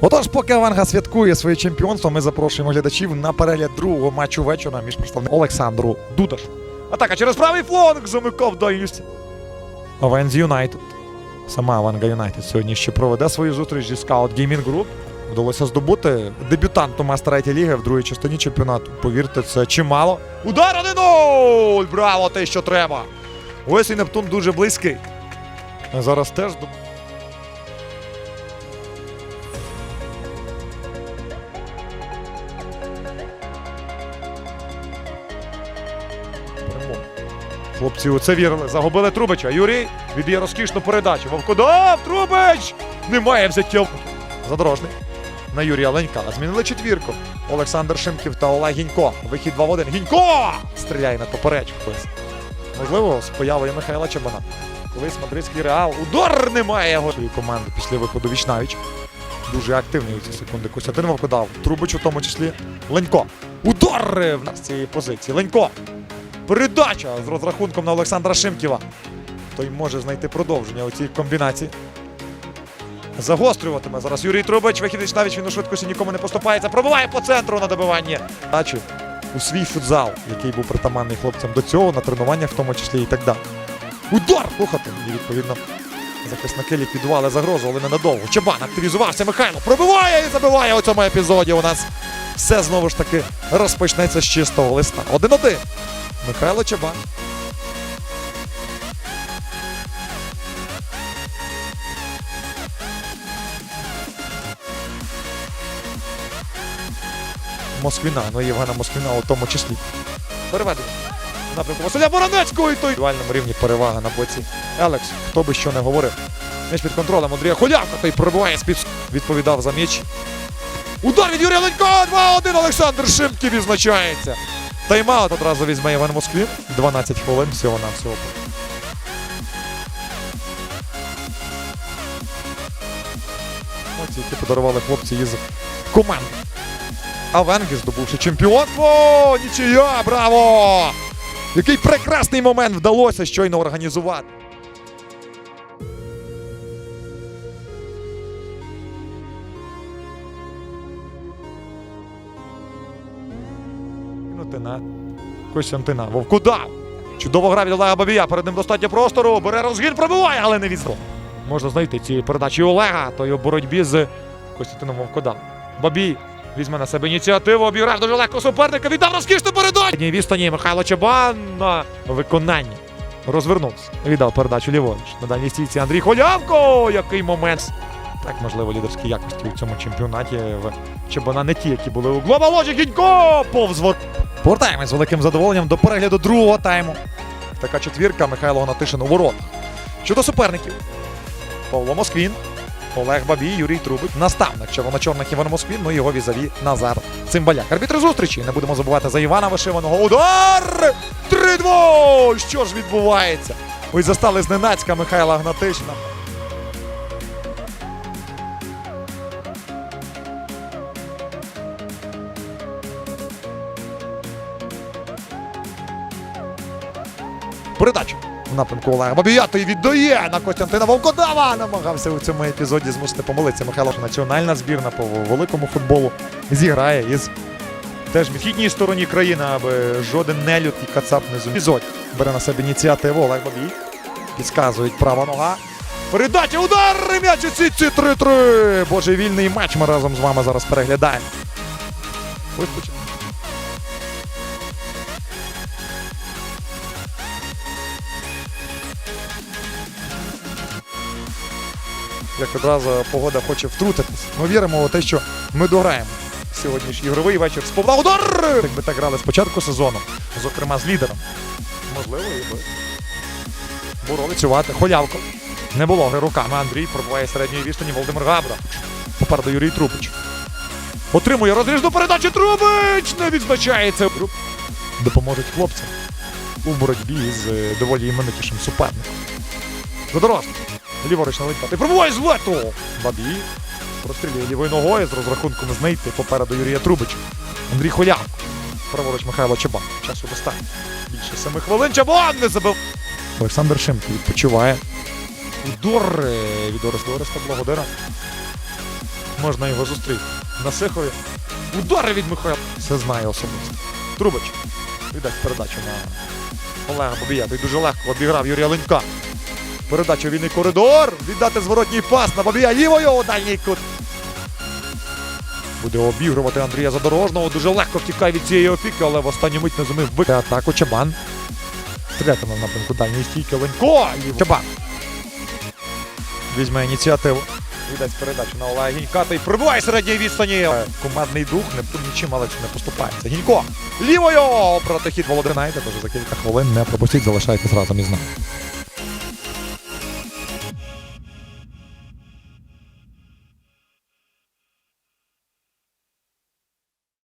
Отож, поки Аванга святкує своє чемпіонство, ми запрошуємо глядачів на перегляд другого матчу вечора між представником Олександру Дудашу. Атака через правий фланг замикав дальність. Овенз Юнайтед. Сама Аванга Юнайтед сьогодні ще проведе свою зустріч зі Scout Gaming Group. Вдалося здобути дебютанту Мастер Айті Ліги в другій частині чемпіонату. Повірте, це чимало. Удар 1-0! Браво, те, що треба! Ось і Нептун дуже близький. Зараз теж Хлопці у це вірили. Загубили Трубича. Юрій віддає розкішну передачу. Вовкодав! Трубич! Немає взяття. Задорожний. На Юрія Ленька. Змінили четвірку. Олександр Шимків та Олег Гінько. Вихід 2 в 1. Гінько! Стріляє на поперечку. Можливо, з появою Михайла Чабана. Колись мадридський реал. Удар немає його. Команди після виходу Вічнавіч. Дуже активний у ці секунди. Костянтин Вовкодав. Трубич у тому числі. Ленько. Удар в нас цієї позиції. Ленько. Передача з розрахунком на Олександра Шимківа. Той може знайти продовження у цій комбінації. Загострюватиме зараз Юрій Трубич. Вихід навіть він у швидкості нікому не поступається. Пробиває по центру на добивання. Дачі у свій футзал, який був притаманний хлопцям до цього, на тренуваннях в тому числі і так далі. Удар! Слухати! І відповідно захисники ліквідували загрозу, але ненадовго. Чабан активізувався. Михайло пробиває і забиває у цьому епізоді. У нас все знову ж таки розпочнеться з чистого листа. 1-1. Михайло Чабан. Москвіна, ну Євгена Москвіна у тому числі. Переведення. Напрямку Василя Боронецького і той. В індивідуальному рівні перевага на боці. Елекс, хто би що не говорив. М'яч під контролем Андрія Холявка, той пробиває з-під відповідав за м'яч. Удар від Юрія Ленько! 2-1 Олександр Шимків відзначається. Тайм-аут одразу візьме Іван Москвін. 12 хвилин всього на всього. Емоції, які подарували хлопці із команди. А Венгі, здобувши чемпіонство! Нічия! Браво! Який прекрасний момент вдалося щойно організувати. Кинути на Костянтина Вовкудав. Чудово гра від Олега Бабія. Перед ним достатньо простору. Бере розгін, пробиває, але не відзро. Можна знайти цієї передачі Олега, то й у боротьбі з Костянтином Вовкодав. Бабій візьме на себе ініціативу, обіграв дуже легко суперника, віддав розкішну передачу. Ні, відстані Михайло Чабан на виконанні. Розвернувся. Віддав передачу ліворуч. На дальній стійці Андрій Холявко. Який момент. Так, можливо, лідерські якості у цьому чемпіонаті в Чабана не ті, які були у Глоба Лоджі Гінько повз Повертаємось з великим задоволенням до перегляду другого тайму. Така четвірка Михайло Гнатишин у воротах. Щодо суперників. Павло Москвін, Олег Бабій, Юрій Трубик, наставник червоно-чорних Іван Москвін, ну і його візаві Назар Цимбаляк. Арбітри зустрічі. Не будемо забувати за Івана Вишиваного. Удар! 3-2! Що ж відбувається? Ось застали зненацька Михайла Гнатишина. Передача в напрямку Олега Бабія, той віддає на Костянтина Вовкодава. Намагався у цьому епізоді змусити помилитися Михайло. Національна збірна по великому футболу зіграє із теж в східній стороні країни, аби жоден нелюд і кацап не зумів. Бере на себе ініціативу Олег Бабій. Підказують права нога. Передача, удар! М'яч у сітці 3-3. Божевільний матч ми разом з вами зараз переглядаємо. Ось як одразу погода хоче втрутитись. Ми віримо у те, що ми дограємо. Сьогодні ж ігровий вечір з Павла удар! Якби так грали з початку сезону, зокрема з лідером. Можливо, і би цювати. Холявко. Не було гри руками. Андрій пробуває середньої відстані Володимир Габра. Попереду Юрій Трубич. Отримує розріжну передачу Трубич! Не відзначається. Допоможуть хлопцям у боротьбі з е, доволі іменитішим суперником. Задорожний. Ліворуч на Ти пробуває з лету! Бабій прострілює лівою ногою з розрахунком знайти попереду Юрія Трубича. Андрій Холявко. Праворуч Михайло Чабан. Часу достатньо. Більше семи хвилин. Чабан не забив. Олександр Шимки відпочиває. Удар е, від Ореста Благодара. можна його зустріти. На Сихові. Удари від Михайла. Все знає особисто. Трубач. Віддасть передачу на Олега Бабія. Той дуже легко обіграв Юрія Ленька. Передача вільний коридор. Віддати зворотній пас на Бабія лівою у дальній кут. Буде обігрувати Андрія Задорожного. Дуже легко втікає від цієї опіки, але в останню мить не зумів бити атаку Чабан. Стрілятиме в напрямку дальньої стійки Ленько. Чабан. Візьме ініціативу. Віддасть передачу на Олега Гінька та й прибуває середньої відстані. Е, Командний дух Нептун нічим але не поступається. Гінько лівою проти хід Володимира. Знаєте, тож за кілька хвилин не пропустіть, залишайтесь разом із нами.